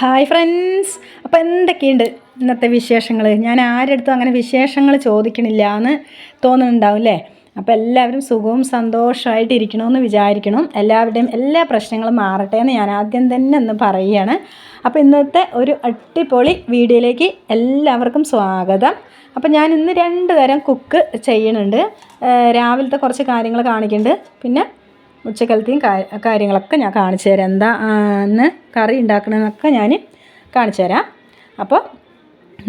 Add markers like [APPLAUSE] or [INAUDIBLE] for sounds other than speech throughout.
Hi friends അപ്പോൾ എന്തൊക്കെയുണ്ട് ഇന്നത്തെ വിശേഷങ്ങൾ ഞാൻ ആരെടുത്തും അങ്ങനെ വിശേഷങ്ങൾ ചോദിക്കണില്ല എന്ന് തോന്നുന്നുണ്ടാവും അല്ലേ അപ്പോൾ എല്ലാവരും സുഖവും സന്തോഷമായിട്ട് ഇരിക്കണമെന്ന് വിചാരിക്കണം. എല്ലാവരുടെയും എല്ലാ പ്രശ്നങ്ങളും മാറട്ടെ എന്ന് ഞാൻ ആദ്യം തന്നെ ഒന്ന് പറയുകയാണ്. അപ്പോൾ ഇന്നത്തെ ഒരു അടിപൊളി വീഡിയോയിലേക്ക് എല്ലാവർക്കും സ്വാഗതം. അപ്പോൾ ഞാൻ ഇന്ന് രണ്ട് തരം കുക്ക് ചെയ്യുന്നുണ്ട് ഏഹ് രാവിലത്തെ കുറച്ച് കാര്യങ്ങൾ കാണിക്കുന്നുണ്ട് പിന്നെ ഉച്ചക്കലത്തെയും കാര്യങ്ങളൊക്കെ ഞാൻ കാണിച്ചു തരാം. എന്താ എന്ന് കറി ഉണ്ടാക്കണമെന്നൊക്കെ ഞാൻ കാണിച്ചു തരാം. അപ്പോൾ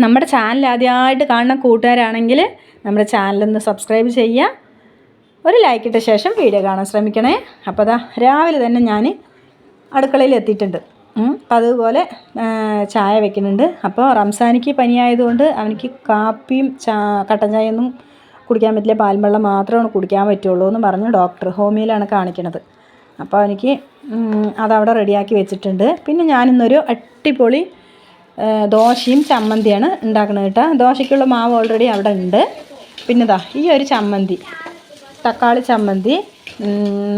നമ്മുടെ ചാനൽ ആദ്യമായിട്ട് കാണുന്ന കൂട്ടുകാരാണെങ്കിൽ നമ്മുടെ ചാനലൊന്ന് സബ്സ്ക്രൈബ് ചെയ്യുക. ഒരു ലൈക്ക് ഇട്ട ശേഷം വീഡിയോ കാണാൻ ശ്രമിക്കണേ. അപ്പോൾ അതാ രാവിലെ തന്നെ ഞാൻ അടുക്കളയിൽ എത്തിയിട്ടുണ്ട്. അപ്പം അതുപോലെ ചായ വെക്കുന്നുണ്ട്. അപ്പോൾ റംസാനിക്ക് പനിയായതുകൊണ്ട് അവനിക്ക് കാപ്പിയും ചാ കട്ടൻ ചായ ഒന്നും കുടിക്കാൻ പറ്റില്ല പാൽവെള്ളം മാത്രമാണ് കുടിക്കാൻ പറ്റുള്ളൂ എന്ന് പറഞ്ഞു ഡോക്ടർ ഹോമിയിലാണ് കാണിക്കണത്. അപ്പോൾ എനിക്ക് അതവിടെ റെഡിയാക്കി വെച്ചിട്ടുണ്ട്. പിന്നെ ഞാനിന്നൊരു അടിപൊളി ആ, ദോശയും ചമ്മന്തിയാണ് ഉണ്ടാക്കുന്നത് കേട്ടോ. ദോശയ്ക്കുള്ള മാവ് ഓൾറെഡി അവിടെ ഉണ്ട്. പിന്നെ ഇതാ ഈ ഒരു ചമ്മന്തി തക്കാളി ചമ്മന്തി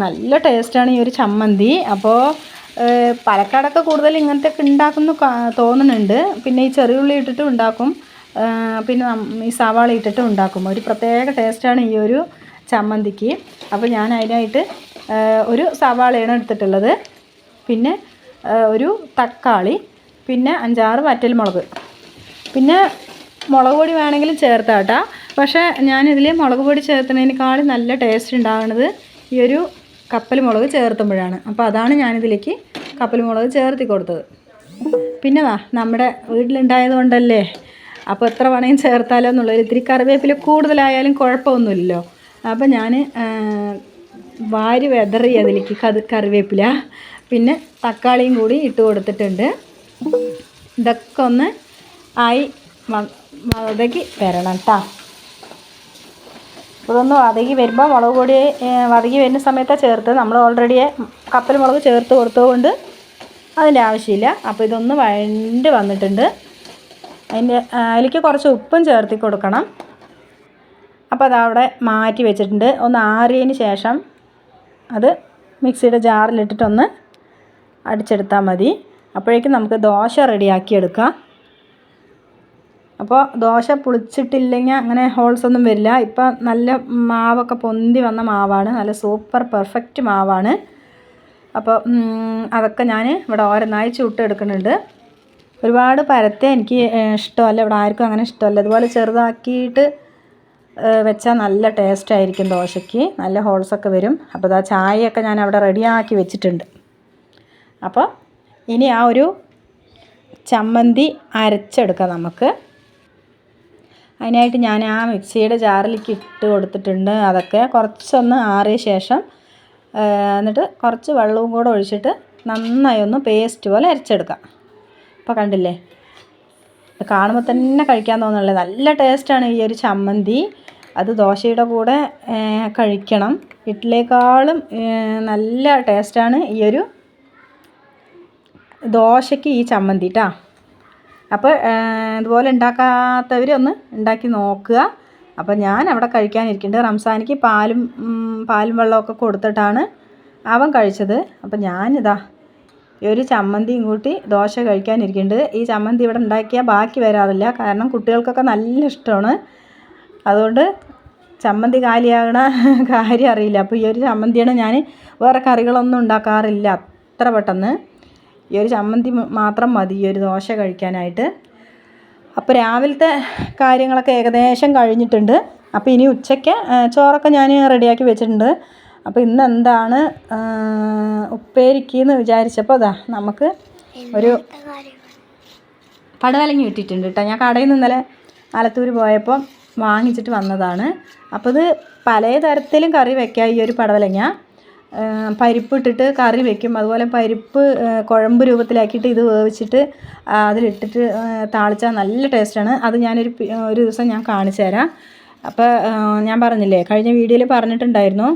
നല്ല ടേസ്റ്റാണ് ഈ ഒരു ചമ്മന്തി. അപ്പോൾ പാലക്കാടൊക്കെ കൂടുതൽ ഇങ്ങനത്തെ ഒക്കെ ഉണ്ടാക്കുന്നു തോന്നുന്നുണ്ട്. പിന്നെ ഈ ചെറിയ ഉള്ളി ഇട്ടിട്ടും ഉണ്ടാക്കും. പിന്നെ ഈ സവാള ഇട്ടിട്ട് ഉണ്ടാക്കും. ഒരു പ്രത്യേക ടേസ്റ്റാണ് ഈ ഒരു ചമ്മന്തിക്ക്. അപ്പോൾ ഞാൻ അതിനായിട്ട് ഒരു സവാളയാണ് എടുത്തിട്ടുള്ളത്. പിന്നെ ഒരു തക്കാളി പിന്നെ അഞ്ചാറ് വറ്റൽ മുളക് പിന്നെ മുളക് പൊടി വേണമെങ്കിലും ചേർത്താട്ടാ പക്ഷേ ഞാനിതിൽ മുളക് പൊടി ചേർത്തുന്നതിനേക്കാളും നല്ല ടേസ്റ്റ് ഉണ്ടാകുന്നത് ഈ ഒരു കപ്പൽ മുളക് ചേർത്തുമ്പോഴാണ്. അപ്പോൾ അതാണ് ഞാനിതിലേക്ക് കപ്പൽ മുളക് ചേർത്തി കൊടുത്തത്. പിന്നെ വാ നമ്മുടെ വീട്ടിലുണ്ടായത് കൊണ്ടല്ലേ അപ്പോൾ എത്ര വേണമെങ്കിലും ചേർത്താലോ എന്നുള്ളത് ഇത്തിരി കറിവേപ്പില കൂടുതലായാലും കുഴപ്പമൊന്നുമില്ലല്ലോ. അപ്പോൾ ഞാൻ വാരി വെതറി അതിലേക്ക് കത് കറിവേപ്പില പിന്നെ തക്കാളിയും കൂടി ഇട്ട് കൊടുത്തിട്ടുണ്ട്. ഇതൊക്കെ ഒന്ന് ആയി വതകി വരണം കേട്ടോ ഇതൊന്ന് വതകി വരുമ്പോൾ മുളക് പൊടി വതകി വരുന്ന സമയത്താണ് ചേർത്ത്. നമ്മൾ ഓൾറെഡി കപ്പൽ മുളക് ചേർത്ത് കൊടുത്തതുകൊണ്ട് അതിന്റെ ആവശ്യമില്ല. അപ്പോൾ ഇതൊന്ന് വഴണ്ട് വന്നിട്ടുണ്ട്. അതിന്റെ അതിലേക്ക് കുറച്ച് ഉപ്പും ചേർത്തി കൊടുക്കണം. അപ്പോൾ അതവിടെ മാറ്റി വെച്ചിട്ടുണ്ട്. ഒന്ന് ആറിയതിന് ശേഷം അത് മിക്സിയുടെ ജാറിലിട്ടിട്ടൊന്ന് അടിച്ചെടുത്താൽ മതി. അപ്പോഴേക്കും നമുക്ക് ദോശ റെഡിയാക്കി എടുക്കാം. അപ്പോൾ ദോശ പുളിച്ചിട്ടില്ലെങ്കിൽ അങ്ങനെ ഹോൾസ് ഒന്നും വരില്ല. ഇപ്പം നല്ല മാവൊക്കെ പൊന്തി വന്ന മാവാണ്. നല്ല സൂപ്പർ പെർഫെക്റ്റ് മാവാണ്. അപ്പോൾ അതൊക്കെ ഞാൻ ഇവിടെ ഓരോന്നായി ചുട്ടെടുക്കുന്നുണ്ട്. ഒരുപാട് പരത്തെ എനിക്ക് ഇഷ്ടമല്ല. ഇവിടെ ആർക്കും അങ്ങനെ ഇഷ്ടമല്ല. അതുപോലെ ചെറുതാക്കിയിട്ട് വെച്ചാൽ നല്ല ടേസ്റ്റ് ആയിരിക്കും ദോശയ്ക്ക്. നല്ല ഹോൾസൊക്കെ വരും. അപ്പോൾ ഇതാ ചായയൊക്കെ ഞാൻ അവിടെ റെഡിയാക്കി വെച്ചിട്ടുണ്ട്. അപ്പോൾ ഇനി ആ ഒരു ചമ്മന്തി അരച്ചെടുക്കാം നമുക്ക്. അതിനായിട്ട് ഞാൻ ആ മിക്സിയുടെ ജാറിലേക്ക് ഇട്ട് കൊടുത്തിട്ടുണ്ട് അതൊക്കെ. കുറച്ചൊന്ന് ആറിയ ശേഷം എന്നിട്ട് കുറച്ച് വെള്ളവും കൂടെ ഒഴിച്ചിട്ട് നന്നായി ഒന്ന് പേസ്റ്റ് പോലെ അരച്ചെടുക്കാം. ഇപ്പോൾ കണ്ടില്ലേ? കാണുമ്പോൾ തന്നെ കഴിക്കാൻ തോന്നുന്നുള്ളത്. നല്ല ടേസ്റ്റാണ് ഈ ഒരു ചമ്മന്തി. അത് ദോശയുടെ കൂടെ കഴിക്കണം. ഇഡ്ഡലിയേക്കാളും ഏ, നല്ല ടേസ്റ്റാണ് ഈ ഒരു ദോശയ്ക്ക് ഈ ചമ്മന്തി കേട്ടോ അപ്പോൾ ഇതുപോലെ ഉണ്ടാക്കാത്തവർ ഒന്ന് ഉണ്ടാക്കി നോക്കുക. അപ്പോൾ ഞാൻ അവിടെ കഴിക്കാനിരിക്കുന്നുണ്ട്. റംസാനിക്ക് പാലും പാലും വെള്ളമൊക്കെ കൊടുത്തിട്ടാണ് അവൻ കഴിച്ചത്. അപ്പോൾ ഞാനിതാ ഈ ഒരു ചമ്മന്തിയും കൂട്ടി ദോശ കഴിക്കാനിരിക്കുന്നുണ്ട്. ഈ ചമ്മന്തി ഇവിടെ ഉണ്ടാക്കിയാൽ ബാക്കി വരാറില്ല. കാരണം കുട്ടികൾക്കൊക്കെ നല്ല ഇഷ്ടമാണ്. അതുകൊണ്ട് ചമ്മന്തി കാലിയാകണ [LAUGHS] കാര്യം അറിയില്ല. അപ്പോൾ ഈ ഒരു ചമ്മന്തിയാണ് ഞാൻ വേറെ കറികളൊന്നും ഉണ്ടാക്കാറില്ല അത്ര പെട്ടെന്ന്. ഈ ഒരു ചമ്മന്തി മാത്രം മതി ഈ ഒരു ദോശ കഴിക്കാനായിട്ട്. അപ്പോൾ രാവിലത്തെ കാര്യങ്ങളൊക്കെ ഏകദേശം കഴിഞ്ഞിട്ടുണ്ട്. അപ്പോൾ ഇനി ഉച്ചയ്ക്ക് ചോറൊക്കെ ഞാൻ റെഡിയാക്കി വെച്ചിട്ടുണ്ട്. അപ്പോൾ ഇന്ന് എന്താണ് ഉപ്പേരിക്ക് വിചാരിച്ചപ്പോൾ അതാ നമുക്ക് ഒരു പടവലങ്ങി കിട്ടിയിട്ടുണ്ട് കേട്ടോ ഞാൻ കടയിൽ നിന്ന് ഇന്നലെ ആലത്തൂർ പോയപ്പോൾ വാങ്ങിച്ചിട്ട് വന്നതാണ്. അപ്പോൾ ഇത് പല തരത്തിലും കറി വെക്കാം ഈ ഒരു പടവലങ്ങ. പരിപ്പിട്ടിട്ട് കറി വെക്കും. അതുപോലെ പരിപ്പ് കുഴമ്പ് രൂപത്തിലാക്കിയിട്ട് ഇത് വേവിച്ചിട്ട് അതിലിട്ടിട്ട് താളിച്ചാൽ നല്ല ടേസ്റ്റാണ്. അത് ഞാനൊരു ഒരു ദിവസം ഞാൻ കാണിച്ചു തരാം അപ്പോൾ ഞാൻ പറഞ്ഞില്ലേ കഴിഞ്ഞ വീഡിയോയിൽ പറഞ്ഞിട്ടുണ്ടായിരുന്നു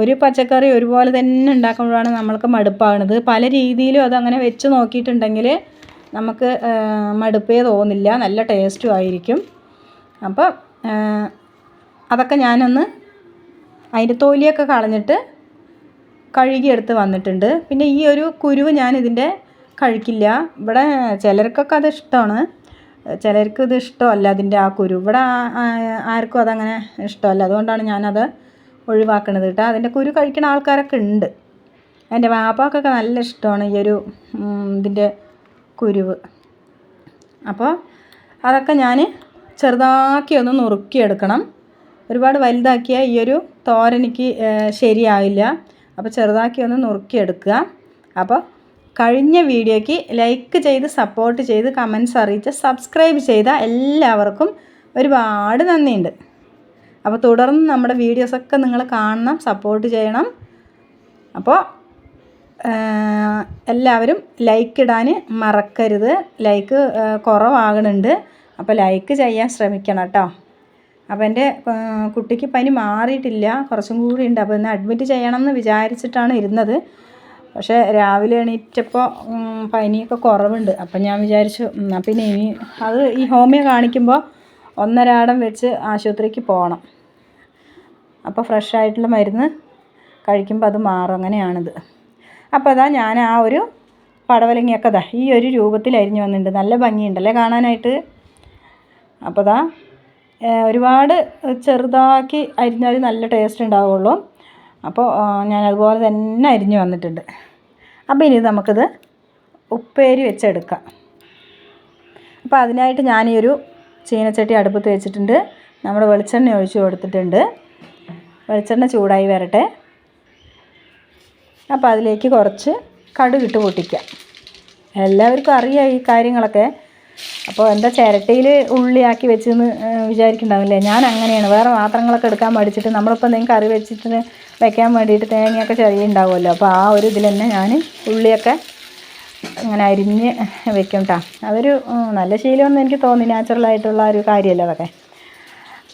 ഒരു പച്ചക്കറി ഒരുപോലെ തന്നെ ഉണ്ടാക്കുമ്പോഴാണ് നമ്മൾക്ക് മടുപ്പാകുന്നത്. പല രീതിയിലും അതങ്ങനെ വെച്ച് നോക്കിയിട്ടുണ്ടെങ്കിൽ നമുക്ക് മടുപ്പേ തോന്നില്ല. നല്ല ടേസ്റ്റും ആയിരിക്കും. അപ്പോൾ അതൊക്കെ ഞാനൊന്ന് അതിന്റെ തൊലിയൊക്കെ കളഞ്ഞിട്ട് കഴുകിയെടുത്ത് വന്നിട്ടുണ്ട്. പിന്നെ ഈ ഒരു കുരുവ് ഞാൻ ഇതിന്റെ കഴിക്കില്ല. ഇവിടെ ചിലർക്കൊക്കെ അത് ഇഷ്ടമാണ്. ചിലർക്ക് ഇത് ഇഷ്ടമല്ല അതിന്റെ ആ കുരു ഇവിടെ ആർക്കും അതങ്ങനെ ഇഷ്ടമല്ല. അതുകൊണ്ടാണ് ഞാനത് ഒഴിവാക്കണത് കേട്ടോ. അതിന്റെ കുരു കഴിക്കുന്ന ആൾക്കാരൊക്കെ ഉണ്ട്. എന്റെ വാപ്പാക്കൊക്കെ നല്ല ഇഷ്ടമാണ് ഈ ഒരു ഇതിന്റെ കുരുവ്. അപ്പോൾ അതൊക്കെ ഞാൻ ചെറുതാക്കി ഒന്ന് നുറുക്കിയെടുക്കണം. ഒരുപാട് വലുതാക്കിയ ഈ ഒരു തോരനിക്ക് ശരിയാവില്ല അപ്പോൾ ചെറുതാക്കി ഒന്ന് നുറുക്കിയെടുക്കുക. അപ്പോൾ കഴിഞ്ഞ വീഡിയോയ്ക്ക് ലൈക്ക് ചെയ്ത് സപ്പോർട്ട് ചെയ്ത് കമൻസ് അറിയിച്ച് സബ്സ്ക്രൈബ് ചെയ്ത എല്ലാവർക്കും ഒരുപാട് നന്ദിയുണ്ട്. അപ്പോൾ തുടർന്ന് നമ്മുടെ വീഡിയോസൊക്കെ നിങ്ങൾ കാണണം സപ്പോർട്ട് ചെയ്യണം. അപ്പോൾ എല്ലാവരും ലൈക്ക് ഇടാൻ മറക്കരുത്. ലൈക്ക് കുറവാകുന്നുണ്ട് അപ്പോൾ ലൈക്ക് ചെയ്യാൻ ശ്രമിക്കണം കേട്ടോ. അപ്പോൾ എന്റെ കുട്ടിക്ക് പനി മാറിയിട്ടില്ല. കുറച്ചും കൂടി ഉണ്ട്. അപ്പോൾ ഇന്ന് അഡ്മിറ്റ് ചെയ്യണം എന്ന് വിചാരിച്ചിട്ടാണ് ഇരുന്നത്. പക്ഷേ രാവിലെ എണീറ്റപ്പോൾ പനിയൊക്കെ കുറവുണ്ട്. അപ്പം ഞാൻ വിചാരിച്ചു പിന്നെ ഇനി അത് ഈ ഹോമിയോ കാണിക്കുമ്പോൾ ഒന്നരാടം വെച്ച് ആശുപത്രിക്ക് പോകണം അപ്പോൾ ഫ്രഷ് ആയിട്ടുള്ള മരുന്ന് കഴിക്കുമ്പോൾ അത് മാറും. അങ്ങനെയാണിത്. അപ്പോൾ അതാ ഞാൻ ആ ഒരു പടവലങ്ങിയൊക്കെ അതാ ഈ ഒരു രൂപത്തിൽ അരിഞ്ഞു വന്നിട്ടുണ്ട്. നല്ല ഭംഗിയുണ്ടല്ലേ കാണാനായിട്ട്? അപ്പോൾ അതാ ഒരുപാട് ചെറുതാക്കി അരിഞ്ഞാൽ നല്ല ടേസ്റ്റ് ഉണ്ടാവുള്ളൂ. അപ്പോൾ ഞാൻ അതുപോലെ തന്നെ അരിഞ്ഞു വന്നിട്ടുണ്ട്. അപ്പോൾ ഇനി നമുക്കിത് ഉപ്പേരി വെച്ചെടുക്കാം. അപ്പോൾ അതിനായിട്ട് ഞാനീ ഒരു ചീനച്ചട്ടി അടുപ്പത്ത് വെച്ചിട്ടുണ്ട്. നമ്മുടെ വെളിച്ചെണ്ണ ഒഴിച്ച് കൊടുത്തിട്ടുണ്ട്. വെളിച്ചെണ്ണ ചൂടായി വരട്ടെ. അപ്പോൾ അതിലേക്ക് കുറച്ച് കടുകിട്ട് പൊട്ടിക്കാം. എല്ലാവർക്കും അറിയാം ഈ കാര്യങ്ങളൊക്കെ. അപ്പോൾ എന്താ ചിരട്ടയിൽ ഉള്ളിയാക്കി വെച്ചെന്ന് വിചാരിക്കുന്നുണ്ടാവില്ലേ? ഞാൻ അങ്ങനെയാണ്. വേറെ പാത്രങ്ങളൊക്കെ എടുക്കാൻ പഠിച്ചിട്ട് നമ്മളിപ്പോൾ എന്തെങ്കിലും കറി വെച്ചിട്ട് വെക്കാൻ വേണ്ടിയിട്ട് തേങ്ങയൊക്കെ ചെറിയ ഉണ്ടാവുമല്ലോ അപ്പോൾ ആ ഒരു ഇതിൽ തന്നെ ഞാൻ ഉള്ളിയൊക്കെ ഇങ്ങനെ അരിഞ്ഞ് വെക്കും കേട്ടോ അതൊരു നല്ല ശീലമൊന്നും എനിക്ക് തോന്നി. നാച്ചുറലായിട്ടുള്ള ഒരു കാര്യമല്ല അതൊക്കെ.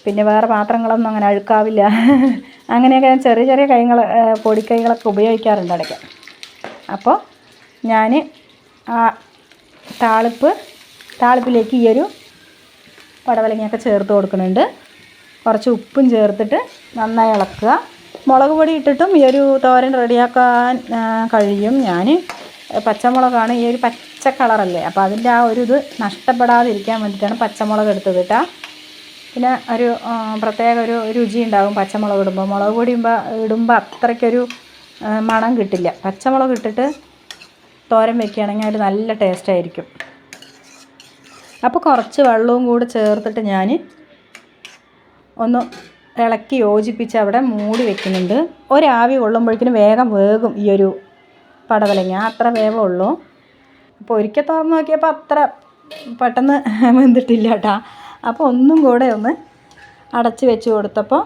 പിന്നെ വേറെ പാത്രങ്ങളൊന്നും അങ്ങനെ അഴുക്കാവില്ല. [LAUGHS] അങ്ങനെയൊക്കെ ചെറിയ ചെറിയ കൈകൾ പൊടിക്കൈകളൊക്കെ ഉപയോഗിക്കാറുണ്ട് ഇടയ്ക്ക്. അപ്പോൾ ഞാൻ ആ താളിപ്പ് താളിപ്പിലേക്ക് ഈ ഒരു പടവലങ്ങയൊക്കെ ചേർത്ത് കൊടുക്കുന്നുണ്ട്. കുറച്ച് ഉപ്പും ചേർത്തിട്ട് നന്നായി ഇളക്കുക. മുളക് പൊടി ഇട്ടിട്ടും ഈ ഒരു തോരൻ റെഡിയാക്കാൻ കഴിയും. ഞാൻ പച്ചമുളകാണ് ഈ ഒരു പച്ച കളറല്ലേ? അപ്പോൾ അതിന്റെ ആ ഒരു ഇത് നഷ്ടപ്പെടാതിരിക്കാൻ വേണ്ടിയിട്ടാണ് പച്ചമുളക് എടുത്തത് കേട്ടോ. പിന്നെ ഒരു പ്രത്യേക ഒരു രുചി ഉണ്ടാകും പച്ചമുളക് ഇടുമ്പോൾ മുളക് പൊടി ഇടുമ്പോൾ അത്രയ്ക്കൊരു മണം കിട്ടില്ല. പച്ചമുളക് ഇട്ടിട്ട് തോരൻ വെക്കുകയാണെങ്കിൽ അതിൽ നല്ല ടേസ്റ്റ് ആയിരിക്കും. അപ്പോൾ കുറച്ച് വെള്ളവും കൂടി ചേർത്തിട്ട് ഞാൻ ഒന്ന് ഇളക്കി യോജിപ്പിച്ച് അവിടെ മൂടി വെക്കുന്നുണ്ട്. ഒരാവി കൊള്ളുമ്പോഴേക്കിനും വേഗം വേകും ഈ ഒരു പടവലങ്ങ. അത്ര വേവമുള്ളൂ അപ്പോൾ ഒരിക്കൽ തുറന്ന് നോക്കിയപ്പോൾ അത്ര പെട്ടെന്ന് വെന്തിട്ടില്ല കേട്ടാ അപ്പോൾ ഒന്നും കൂടെ ഒന്ന് അടച്ച് വെച്ച് കൊടുത്തപ്പോൾ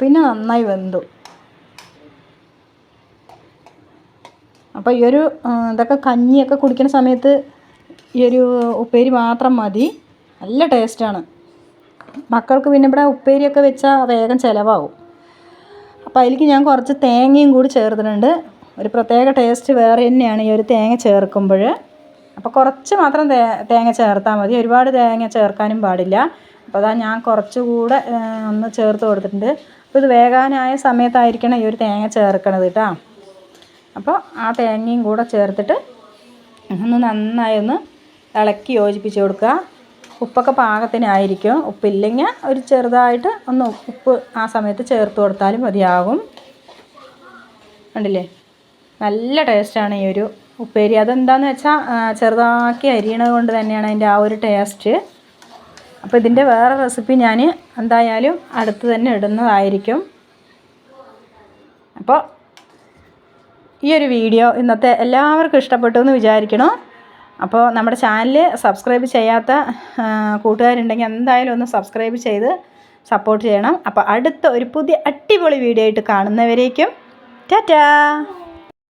പിന്നെ നന്നായി വെന്തു. അപ്പോൾ ഈ ഒരു ഇതൊക്കെ കഞ്ഞിയൊക്കെ കുടിക്കുന്ന സമയത്ത് ഈ ഒരു ഉപ്പേരി മാത്രം മതി. നല്ല ടേസ്റ്റാണ്. മക്കൾക്ക് പിന്നെ ഇവിടെ ഉപ്പേരിയൊക്കെ വെച്ചാൽ വേഗം ചിലവാകും. അപ്പോൾ അതിലേക്ക് ഞാൻ കുറച്ച് തേങ്ങയും കൂടി ചേർത്തിട്ടുണ്ട്. ഒരു പ്രത്യേക ടേസ്റ്റ് വേറെ തന്നെയാണ് ഈ ഒരു തേങ്ങ ചേർക്കുമ്പോൾ. അപ്പോൾ കുറച്ച് മാത്രം തേങ്ങ ചേർത്താൽ മതി. ഒരുപാട് തേങ്ങ ചേർക്കാനും പാടില്ല. അപ്പോൾ അതാ ഞാൻ കുറച്ചുകൂടെ ഒന്ന് ചേർത്ത് കൊടുത്തിട്ടുണ്ട്. അപ്പോൾ ഇത് വേകാനായ സമയത്തായിരിക്കണം ഈ ഒരു തേങ്ങ ചേർക്കണത് കേട്ടോ അപ്പോൾ ആ തേങ്ങയും കൂടെ ചേർത്തിട്ട് ഒന്ന് നന്നായി ഒന്ന് ഇളക്കി യോജിപ്പിച്ച് കൊടുക്കുക. ഉപ്പൊക്കെ പാകത്തിനായിരിക്കും. ഉപ്പില്ലെങ്കിൽ ഒരു ചെറുതായിട്ട് ഒന്ന് ഉപ്പ് ആ സമയത്ത് ചേർത്ത് കൊടുത്താലും മതിയാകും. കണ്ടില്ലേ? നല്ല ടേസ്റ്റാണ് ഈ ഒരു ഉപ്പേരി. അതെന്താണെന്ന് വെച്ചാൽ ചെറുതാക്കി അരിയണത് കൊണ്ട് തന്നെയാണ് അതിന്റെ ആ ഒരു ടേസ്റ്റ് അപ്പോൾ ഇതിന്റെ വേറെ റെസിപ്പി ഞാൻ എന്തായാലും അടുത്ത് തന്നെ ഇടുന്നതായിരിക്കും. അപ്പോൾ ഈ ഒരു വീഡിയോ ഇന്നത്തെ എല്ലാവർക്കും ഇഷ്ടപ്പെട്ടു എന്ന് വിചാരിക്കണം അപ്പോൾ നമ്മുടെ ചാനൽ സബ്സ്ക്രൈബ് ചെയ്യാത്ത കൂട്ടുകാരുണ്ടെങ്കിൽ എന്തായാലും ഒന്ന് സബ്സ്ക്രൈബ് ചെയ്ത് സപ്പോർട്ട് ചെയ്യണം. അപ്പോൾ അടുത്ത ഒരു പുതിയ അടിപൊളി വീഡിയോ ആയിട്ട് കാണുന്നവരേക്കും ടാറ്റാ!